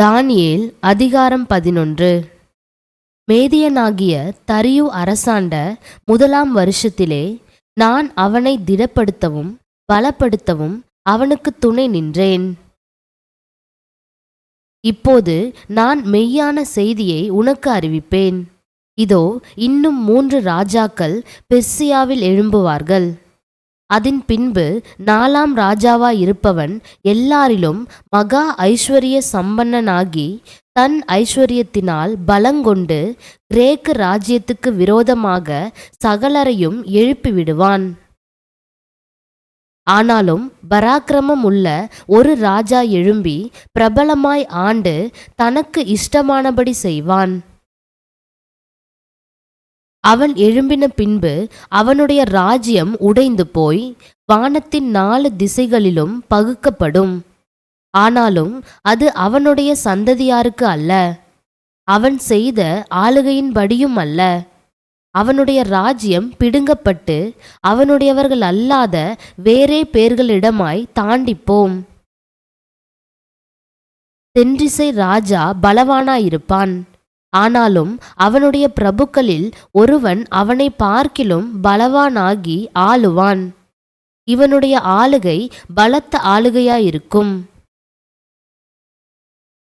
தானியேல் அதிகாரம் பதினொன்று. மேதியனாகிய தரியு அரசாண்ட முதலாம் வருஷத்திலே நான் அவனை திடப்படுத்தவும் பலப்படுத்தவும் அவனுக்கு துணை நின்றேன். இப்போது நான் மெய்யான செய்தியை உனக்கு அறிவிப்பேன். இதோ இன்னும் மூன்று ராஜாக்கள் பெர்சியாவில் எழும்புவார்கள். அதன் பின்பு நாலாம் ராஜாவா இருப்பவன் எல்லாரிலும் மகா ஐஸ்வர்ய சம்பன்னனாகி தன் ஐஸ்வர்யத்தினால் பலங்கொண்டு கிரேக்கு ராஜ்யத்துக்கு விரோதமாக சகலரையும் எழுப்பிவிடுவான். ஆனாலும் பராக்கிரமம் உள்ள ஒரு ராஜா எழும்பி பிரபலமாய் ஆண்டு தனக்கு இஷ்டமானபடி செய்வான். அவன் எழும்பின பின்பு அவனுடைய ராஜ்யம் உடைந்து போய் வானத்தின் நாலு திசைகளிலும் பகுக்கப்படும். ஆனாலும் அது அவனுடைய சந்ததியாருக்கு அல்ல. அவன் செய்த ஆளுகையின்படியும் அல்ல. அவனுடைய ராஜ்யம் பிடுங்கப்பட்டு அவனுடையவர்கள் அல்லாத வேறே பேர்களிடமாய் தாண்டிப்போம். தென்றிசை ராஜா பலவானாயிருப்பான். ஆனாலும் அவனுடைய பிரபுக்களில் ஒருவன் அவனை பார்க்கிலும் பலவானாகி ஆளுவான். இவனுடைய ஆளுகை பலத்த ஆளுகையாயிருக்கும்.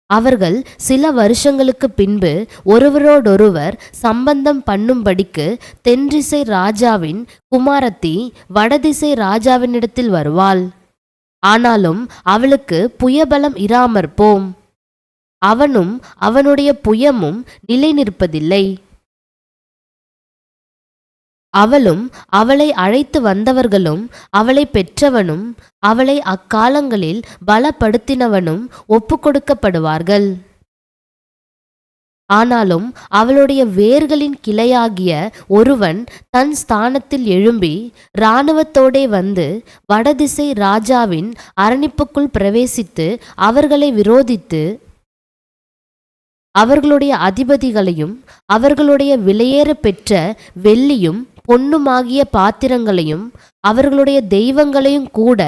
அவர்கள் சில வருஷங்களுக்கு பின்பு ஒருவரோடொருவர் சம்பந்தம் பண்ணும்படிக்கு தென்றிசை ராஜாவின் குமாரத்தி வடதிசை ராஜாவினிடத்தில் வருவாள். ஆனாலும் அவளுக்கு புயபலம் இராமற்போம். போம் அவனும் அவனுடைய புயமும் நிலை நிற்பதில்லை அவளும் அவளை அழைத்து வந்தவர்களும் அவளை பெற்றவனும் அவளை அக்காலங்களில் பலப்படுத்தினவனும் ஒப்புக்கொடுக்கப்படுவார்கள். ஆனாலும் அவளுடைய வேர்களின் கிளையாகிய ஒருவன் தன் ஸ்தானத்தில் எழும்பி இராணுவத்தோடே வந்து வடதிசை ராஜாவின் அரணிப்புக்குள் பிரவேசித்து அவர்களை விரோதித்து அவர்களுடைய அதிபதிகளையும் அவர்களுடைய விலையேற பெற்ற வெள்ளியும் பொன்னுமாகிய பாத்திரங்களையும் அவர்களுடைய தெய்வங்களையும் கூட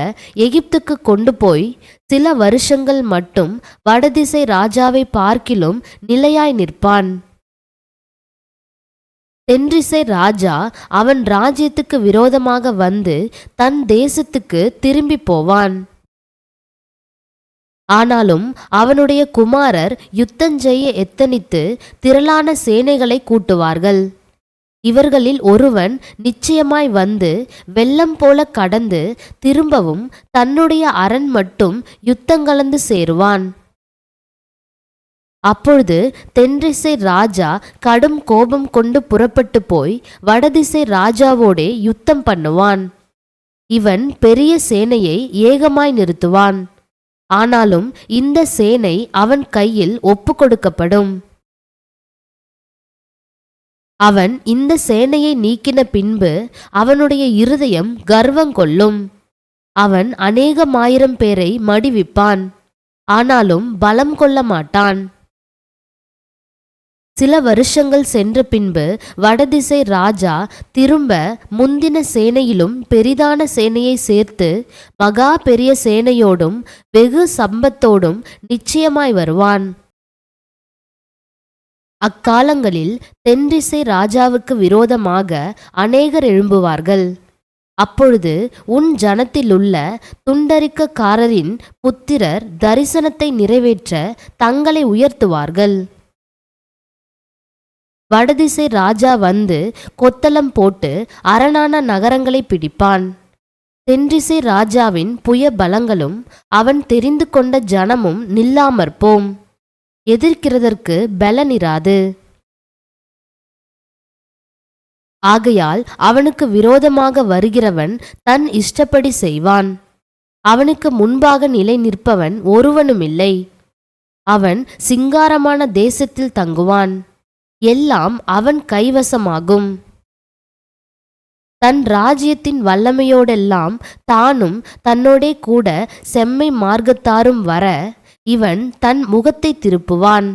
எகிப்துக்கு கொண்டு போய் சில வருஷங்கள் மட்டும் வடதிசை ராஜாவை பார்க்கிலும் நிலையாய் நிற்பான். தென்றிசை ராஜா அவன் ராஜ்யத்துக்கு விரோதமாக வந்து தன் தேசத்துக்கு திரும்பி போவான். ஆனாலும் அவனுடைய குமாரர் யுத்தஞ்செய்ய எத்தனித்து திரளான சேனைகளை கூட்டுவார்கள். இவர்களில் ஒருவன் நிச்சயமாய் வந்து வெள்ளம் போல கடந்து திரும்பவும் தன்னுடைய அரண் மட்டும் யுத்தங்கலந்து சேருவான். அப்பொழுது தென்றிசை ராஜா கடும் கோபம் கொண்டு புறப்பட்டு போய் வடதிசை ராஜாவோடே யுத்தம் பண்ணுவான். இவன் பெரிய சேனையை ஏகமாய் நிறுத்துவான். ஆனாலும் இந்த சேனை அவன் கையில் ஒப்புக்கொடுக்கப்படும். அவன் இந்த சேனையை நீக்கின பின்பு அவனுடைய இருதயம் கர்வங்கொள்ளும் அவன் அநேகமாயிரம் பேரை மடிவிப்பான். ஆனாலும் பலம் கொள்ள மாட்டான். சில வருஷங்கள் சென்ற பின்பு வடதிசை ராஜா திரும்ப முந்தின சேனையிலும் பெரிதான சேனையை சேர்த்து மகா பெரிய சேனையோடும் வெகு சம்பத்தோடும் நிச்சயமாய் வருவான். அக்காலங்களில் தென்றிசை ராஜாவுக்கு விரோதமாக அநேகர் எழும்புவார்கள். அப்பொழுது உன் ஜனத்திலுள்ள துண்டரிக்கக்காரரின் புத்திரர் தரிசனத்தை நிறைவேற்ற தங்களை உயர்த்துவார்கள். வடதிசை ராஜா வந்து கொத்தளம் போட்டு அரணான நகரங்களை பிடிப்பான். தென்றிசை ராஜாவின் புய பலங்களும் அவன் தெரிந்து கொண்ட ஜனமும் நில்லாமற்போம் எதிர்க்கிறதற்கு பலனிராது ஆகையால் அவனுக்கு விரோதமாக வருகிறவன் தன் இஷ்டப்படி செய்வான். அவனுக்கு முன்பாக நிலை நிற்பவன் ஒருவனுமில்லை. அவன் சிங்காரமான தேசத்தில் தங்குவான். எல்லாம் அவன் கைவசமாகும். தன் ராஜ்யத்தின் வல்லமையோடெல்லாம் தானும் தன்னோடே கூட செம்மை மார்க்கத்தாரும் வர இவன் தன் முகத்தை திருப்புவான்.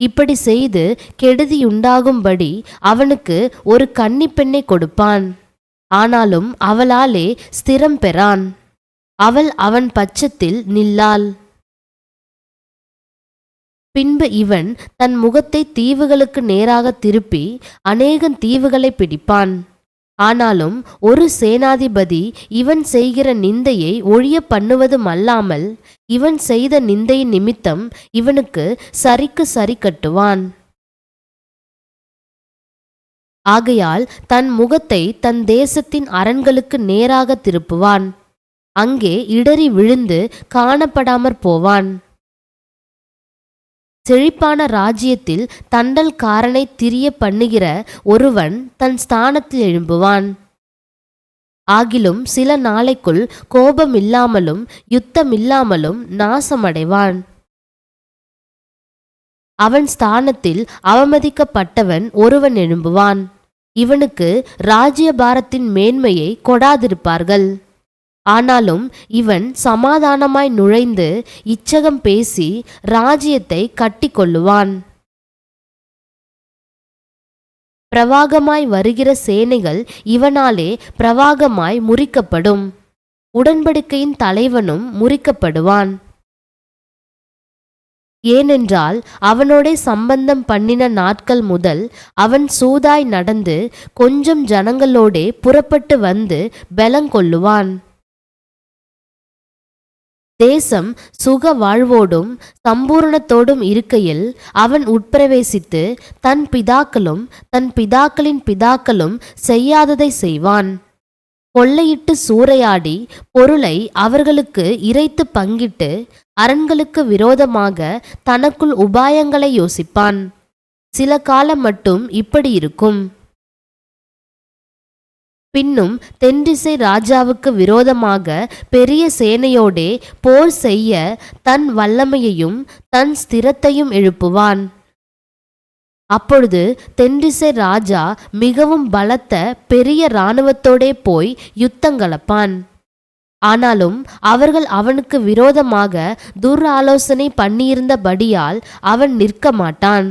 இப்படி செய்து கெடுதியுண்டாகும்படி அவனுக்கு ஒரு கன்னிப்பெண்ணை கொடுப்பான். ஆனாலும் அவளாலே ஸ்திரம் பெறான். அவள் அவன் பட்சத்தில் நில்லாள். பின்பு இவன் தன் முகத்தை தீவுகளுக்கு நேராக திருப்பி அநேகன் தீவுகளை பிடிப்பான். ஆனாலும் ஒரு சேனாதிபதி இவன் செய்கிற நிந்தையை ஒழிய பண்ணுவதும் அல்லாமல் இவன் செய்த நிந்தையின் நிமித்தம் இவனுக்கு சரிக்கு சரி கட்டுவான். ஆகையால் தன் முகத்தை தன் தேசத்தின் அரண்களுக்கு நேராக திருப்புவான். அங்கே இடறி விழுந்து காணப்படாமற் போவான். செழிப்பான ராஜ்யத்தில் தண்டல்காரனை திரிய பண்ணுகிற ஒருவன் தன் ஸ்தானத்தில் எழும்புவான். ஆகிலும் சில நாளைக்குள் கோபமில்லாமலும் யுத்தமில்லாமலும் நாசமடைவான். அவன் ஸ்தானத்தில் அவமதிக்கப்பட்டவன் ஒருவன் எழும்புவான். இவனுக்கு ராஜ்யபாரத்தின் மேன்மையை கொடாதிருப்பார்கள். ஆனாலும் இவன் சமாதானமாய் நுழைந்து இச்சகம் பேசி ராஜ்யத்தை கட்டிக்கொள்ளுவான். பிரவாகமாய் வருகிற சேனைகள் இவனாலே பிரவாகமாய் முறிக்கப்படும். உடன்படிக்கையின் தலைவனும் முறிக்கப்படுவான். ஏனென்றால் அவனோட சம்பந்தம் பண்ணின நாட்கள் முதல் அவன் சூதாய் நடந்து கொஞ்சம் ஜனங்களோடே புறப்பட்டு வந்து பலங்கொள்ளுவான். தேசம் சுக வாழ்வோடும் சம்பூரணத்தோடும் இருக்கையில் அவன் உட்பிரவேசித்து தன் பிதாக்களும் தன் பிதாக்களின் பிதாக்களும் செய்யாததை செய்வான். கொள்ளையிட்டு சூறையாடி பொருளை அவர்களுக்கு இறைத்து பங்கிட்டு அரண்களுக்கு விரோதமாக தனக்குள் உபாயங்களை யோசிப்பான். சில காலம் மட்டும் இப்படி இருக்கும். பின்னும் தென்திசை ராஜாவுக்கு விரோதமாக பெரிய சேனையோடே போர் செய்ய தன் வல்லமையையும் தன் ஸ்திரத்தையும் எழுப்புவான். அப்பொழுது தென்திசை ராஜா மிகவும் பலத்த பெரிய இராணுவத்தோடே போய் யுத்தங்கலப்பான். ஆனாலும் அவர்கள் அவனுக்கு விரோதமாக துர் ஆலோசனை பண்ணியிருந்தபடியால் அவன் நிற்க மாட்டான்.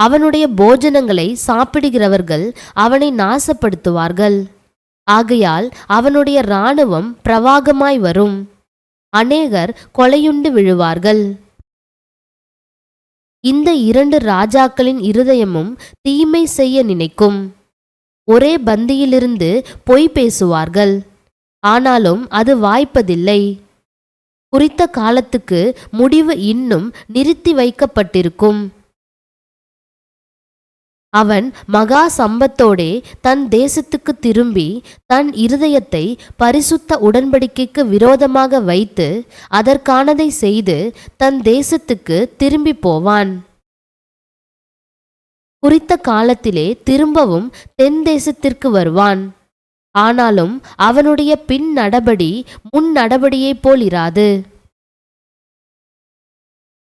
அவனுடைய போஜனங்களை சாப்பிடுகிறவர்கள் அவனை நாசப்படுத்துவார்கள். ஆகையால் அவனுடைய இராணுவம் பிரவாகமாய் வரும். அநேகர் கொலையுண்டு விழுவார்கள். இந்த இரண்டு ராஜாக்களின் இருதயமும் தீமை செய்ய நினைக்கும். ஒரே பந்தியிலிருந்து பொய் பேசுவார்கள். ஆனாலும் அது வாய்ப்பதில்லை. குறித்த காலத்துக்கு முடிவு இன்னும் நிறுத்தி வைக்கப்பட்டிருக்கும். அவன் மகா சம்பத்தோடே தன் தேசத்துக்கு திரும்பி தன் இருதயத்தை பரிசுத்த உடன்படிக்கைக்கு விரோதமாக வைத்து அதற்கானதை செய்து தன் தேசத்துக்கு திரும்பி போவான். குறித்த காலத்திலே திரும்பவும் தென் தேசத்திற்கு வருவான். ஆனாலும் அவனுடைய பின் நடபடி முன் நடபடியைப் போல் இராது.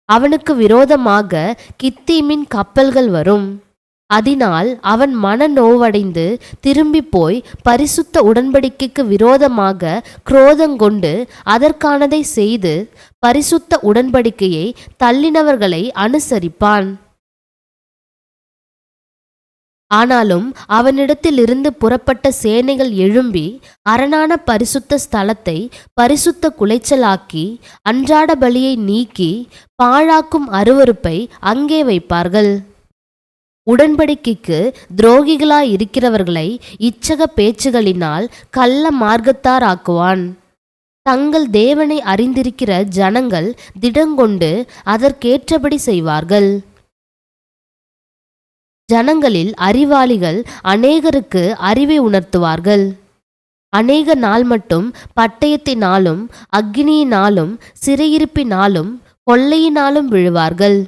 அவனுக்கு விரோதமாக கித்தீமின் கப்பல்கள் வரும். அதனால் அவன் மன நோவடைந்து திரும்பி போய் பரிசுத்த உடன்படிக்கைக்கு விரோதமாக குரோதங்கொண்டு அதற்கானதை செய்து பரிசுத்த உடன்படிக்கையை தள்ளினவர்களை அனுசரிப்பான். ஆனாலும் அவனிடத்திலிருந்து புறப்பட்ட சேனைகள் எழும்பி அரணான பரிசுத்த ஸ்தலத்தை பரிசுத்த குலைச்சலாக்கி அன்றாட பலியை நீக்கி பாழாக்கும் அருவருப்பை அங்கே வைப்பார்கள். உடன்படிக்கைக்கு துரோகிகளாய் இருக்கிறவர்களை இச்சக பேச்சுகளினால் கள்ள மார்க்கத்தார் ஆக்குவான் தங்கள் தேவனை அறிந்திருக்கிற ஜனங்கள் திடங்கொண்டு அதற்கேற்றபடி செய்வார்கள். ஜனங்களில் அறிவாளிகள் அநேகருக்கு அறிவை உணர்த்துவார்கள். அநேக நாள் மட்டும் பட்டயத்தினாலும் அக்னியினாலும் சிறையிருப்பினாலும் கொள்ளையினாலும் விழுவார்கள்.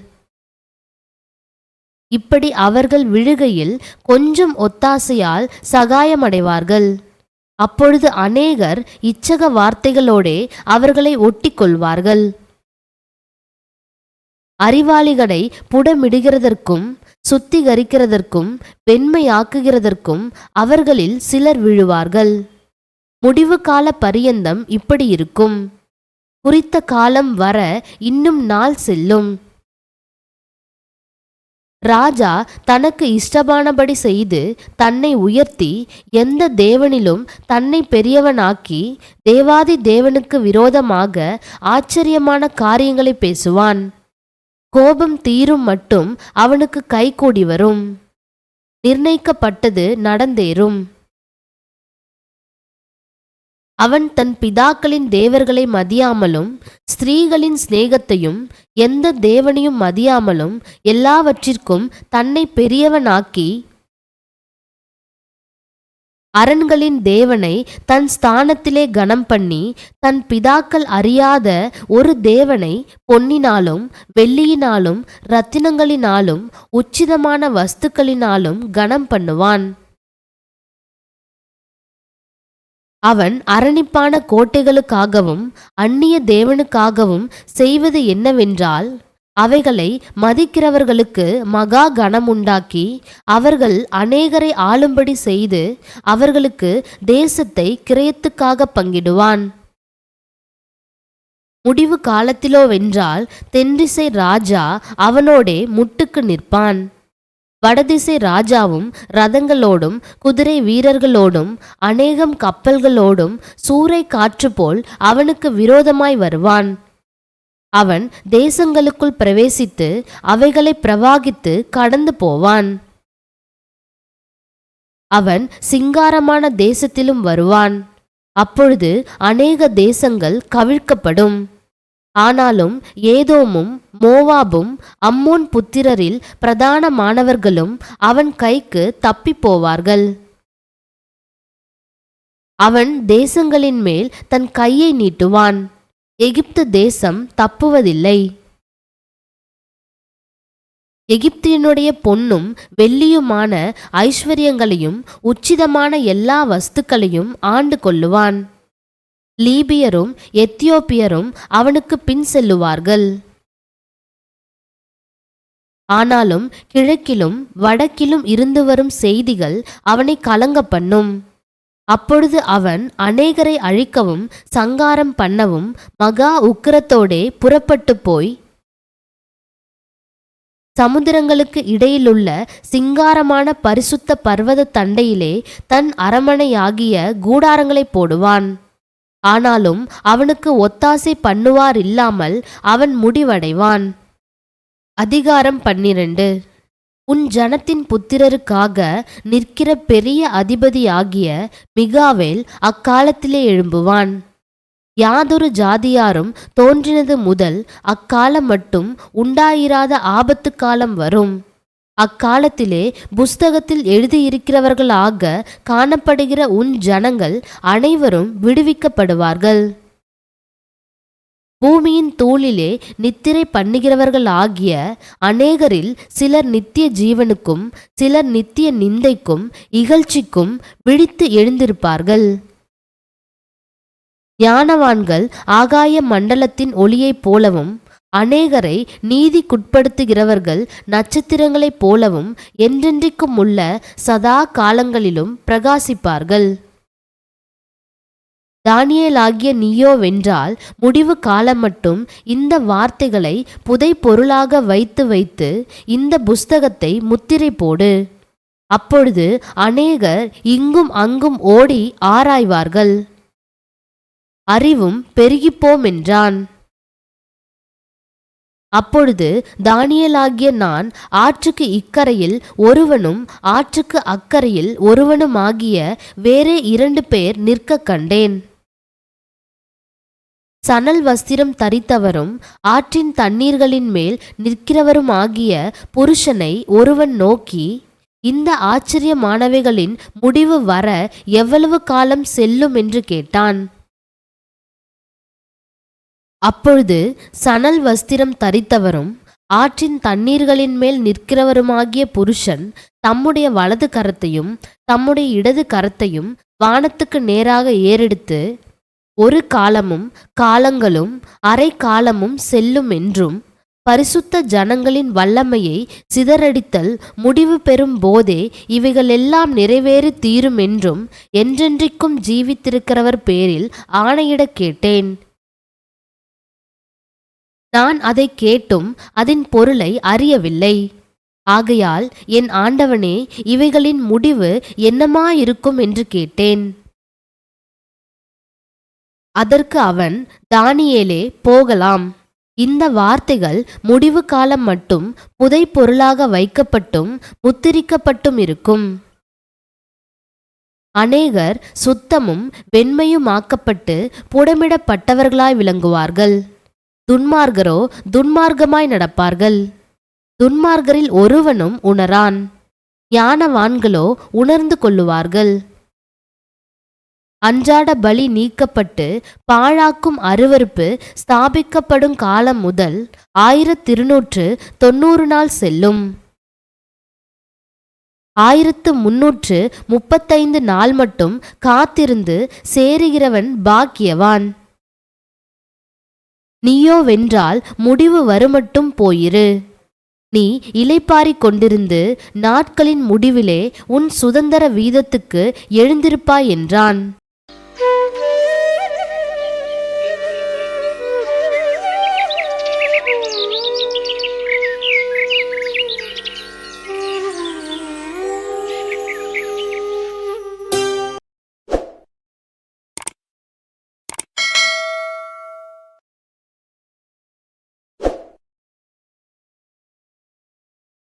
இப்படி அவர்கள் விழுகையில் கொஞ்சம் ஒத்தாசையால் சகாயமடைவார்கள். அப்பொழுது அநேகர் இச்சக வார்த்தைகளோடே அவர்களை ஒட்டி கொள்வார்கள் அறிவாளிகளை புடமிடுகிறதற்கும் சுத்திகரிக்கிறதற்கும் வெண்மையாக்குகிறதற்கும் அவர்களில் சிலர் விழுவார்கள். முடிவு கால பரியந்தம் இப்படி இருக்கும். குறித்த காலம் வர இன்னும் நாள் செல்லும். ராஜா தனக்கு இஷ்டமானபடி செய்து தன்னை உயர்த்தி எந்த தேவனிலும் தன்னை பெரியவனாக்கி தேவாதி தேவனுக்கு விரோதமாக ஆச்சரியமான காரியங்களை பேசுவான். கோபம் தீரும் மட்டும் அவனுக்கு கைகூடி வரும். நிர்ணயிக்கப்பட்டது நடந்தேறும். அவன் தன் பிதாக்களின் தேவர்களை மதியாமலும் ஸ்திரீகளின் சிநேகத்தையும் எந்த தேவனையும் மதியாமலும் எல்லாவற்றிற்கும் தன்னை பெரியவனாக்கி அரண்களின் தேவனை தன் ஸ்தானத்திலே கனம் பண்ணி தன் பிதாக்கள் அறியாத ஒரு தேவனை பொன்னினாலும் வெள்ளியினாலும் இரத்தினங்களினாலும் உச்சிதமான வஸ்துக்களினாலும் கனம் பண்ணுவான் அவன் அரணிப்பான கோட்டைகளுக்காகவும் அந்நிய தேவனுக்காகவும் செய்வது என்னவென்றால் அவைகளை மதிக்கிறவர்களுக்கு மகா கணமுண்டாக்கி அவர்கள் அநேகரை ஆளும்படி செய்து அவர்களுக்கு தேசத்தை கிரயத்துக்காக பங்கிடுவான். முடிவு காலத்திலோவென்றால் தென்றிசை ராஜா அவனோடே முட்டுக்கு நிற்பான். வடதிசை ராஜாவும் ரதங்களோடும் குதிரை வீரர்களோடும் அநேகம் கப்பல்களோடும் சூறை காற்று போல் அவனுக்கு விரோதமாய் வருவான். அவன் தேசங்களுக்குள் பிரவேசித்து அவைகளை பிரவாகித்து கடந்து போவான். அவன் சிங்காரமான தேசத்திலும் வருவான். அப்பொழுது அநேக தேசங்கள் கவிழ்க்கப்படும். ஆனாலும் ஏதோமும் மோவாபும் அம்மோன் புத்திரரில் பிரதானமானவர்களும் அவன் கைக்கு தப்பிப் போவார்கள் அவன் தேசங்களின் மேல் தன் கையை நீட்டுவான். எகிப்து தேசம் தப்புவதில்லை. எகிப்தியினுடைய பொன்னும் வெள்ளியுமான ஐஸ்வர்யங்களையும் உச்சிதமான எல்லா வஸ்துக்களையும் ஆண்டு கொள்ளுவான். லீபியரும் எத்தியோப்பியரும் அவனுக்கு பின் செல்லுவார்கள். ஆனாலும் கிழக்கிலும் வடக்கிலும் இருந்து வரும் செய்திகள் அவனை கலங்க பண்ணும் அப்பொழுது அவன் அநேகரை அழிக்கவும் சங்காரம் பண்ணவும் மகா உக்கிரத்தோடே புறப்பட்டு போய் சமுத்திரங்களுக்கு இடையிலுள்ள சிங்காரமான பரிசுத்த பர்வத தண்டையிலே தன் அரமனையாகிய கூடாரங்களை போடுவான். ஆனாலும் அவனுக்கு ஒத்தாசை பண்ணுவார் இல்லாமல் அவன் முடிவடைவான். அதிகாரம் பன்னிரண்டு. உன் ஜனத்தின் புத்திரருக்காக நிற்கிற பெரிய அதிபதியாகிய மிகாவேல் அக்காலத்திலே எழும்புவான். யாதொரு ஜாதியாரும் தோன்றினது முதல் அக்காலம் மட்டும் உண்டாயிராத ஆபத்து காலம் வரும். அக்காலத்திலே புஸ்தகத்தில் எழுதியிருக்கிறவர்களாக காணப்படுகிற உன் ஜனங்கள் அனைவரும் விடுவிக்கப்படுவார்கள். பூமியின் தூளிலே நித்திரை பண்ணுகிறவர்கள் ஆகிய அநேகரில் சிலர் நித்திய ஜீவனுக்கும் சிலர் நித்திய நிந்தைக்கும் இகழ்ச்சிக்கும் விழித்து எழுந்திருப்பார்கள். ஞானவான்கள் ஆகாய மண்டலத்தின் ஒளியைப் போலவும் அநேகரை நீதிக்குட்படுத்துகிறவர்கள் நட்சத்திரங்களைப் போலவும் என்றென்றைக்கும் உள்ள சதா காலங்களிலும் பிரகாசிப்பார்கள். தானியேலாகிய நீயோ வென்றால் முடிவு காலம் மட்டும் இந்த வார்த்தைகளை புதை பொருளாக வைத்து வைத்து இந்த புஸ்தகத்தை முத்திரை போடு. அப்பொழுது அநேகர் இங்கும் அங்கும் ஓடி ஆராய்வார்கள். அறிவும் பெருகிப்போம் என்றான். அப்பொழுது தானியலாகிய நான் ஆற்றுக்கு இக்கரையில் ஒருவனும் ஆற்றுக்கு அக்கரையில் ஒருவனுமாகிய வேறே இரண்டு பேர் நிற்க கண்டேன். சணல் வஸ்திரம் தரித்தவரும் ஆற்றின் தண்ணீர்களின் மேல் நிற்கிறவருமாகிய புருஷனை ஒருவன் நோக்கி இந்த ஆச்சரியமானவைகளின் முடிவு வர எவ்வளவு காலம் செல்லும்? என்று கேட்டான். அப்பொழுது சணல் வஸ்திரம் தரித்தவரும் ஆற்றின் தண்ணீர்களின் மேல் நிற்கிறவருமாகிய புருஷன் தம்முடைய வலது கரத்தையும் தம்முடைய இடது கரத்தையும் வானத்துக்கு நேராக ஏறெடுத்து ஒரு காலமும் காலங்களும் அரை காலமும் செல்லும் என்றும் பரிசுத்த ஜனங்களின் வல்லமையை சிதறடித்தல் முடிவு பெறும் போதே இவைகளெல்லாம் நிறைவேறி தீரும் என்றும் என்றென்றைக்கும் ஜீவித்திருக்கிறவர் பேரில் ஆணையிடக் கேட்டேன். நான் அதை கேட்டும் அதன் பொருளை அறியவில்லை. ஆகையால் என் ஆண்டவனே இவைகளின் முடிவு என்னமாயிருக்கும் என்று கேட்டேன். அதற்கு அவன் தானியேலே போகலாம். இந்த வார்த்தைகள் முடிவு காலம் மட்டும் புதைப்பொருளாக வைக்கப்பட்டும் முத்திரிக்கப்பட்டும் இருக்கும். அநேகர் சுத்தமும் வெண்மையுமாக்கப்பட்டு புடமிடப்பட்டவர்களாய் விளங்குவார்கள். துன்மார்கரோ துன்மார்க்கமாய் நடப்பார்கள். துன்மார்கரில் ஒருவனும் உணரான். ஞானவான்களோ உணர்ந்து கொள்ளுவார்கள். அன்றாட பலி நீக்கப்பட்டு பாழாக்கும் அருவருப்பு ஸ்தாபிக்கப்படும் காலம் முதல் ஆயிரத்தி இருநூற்று தொண்ணூறு நாள் செல்லும். ஆயிரத்து முன்னூற்று முப்பத்தைந்து நாள் மட்டும் காத்திருந்து சேருகிறவன் பாக்கியவான். நீயோ வென்றால் முடிவு வருமட்டும் போயிரு. நீ இலைப்பாரிக் கொண்டிருந்து நாட்களின் முடிவிலே உன் சுதந்திர வீதத்துக்கு எழுந்திருப்பாய் என்றான்.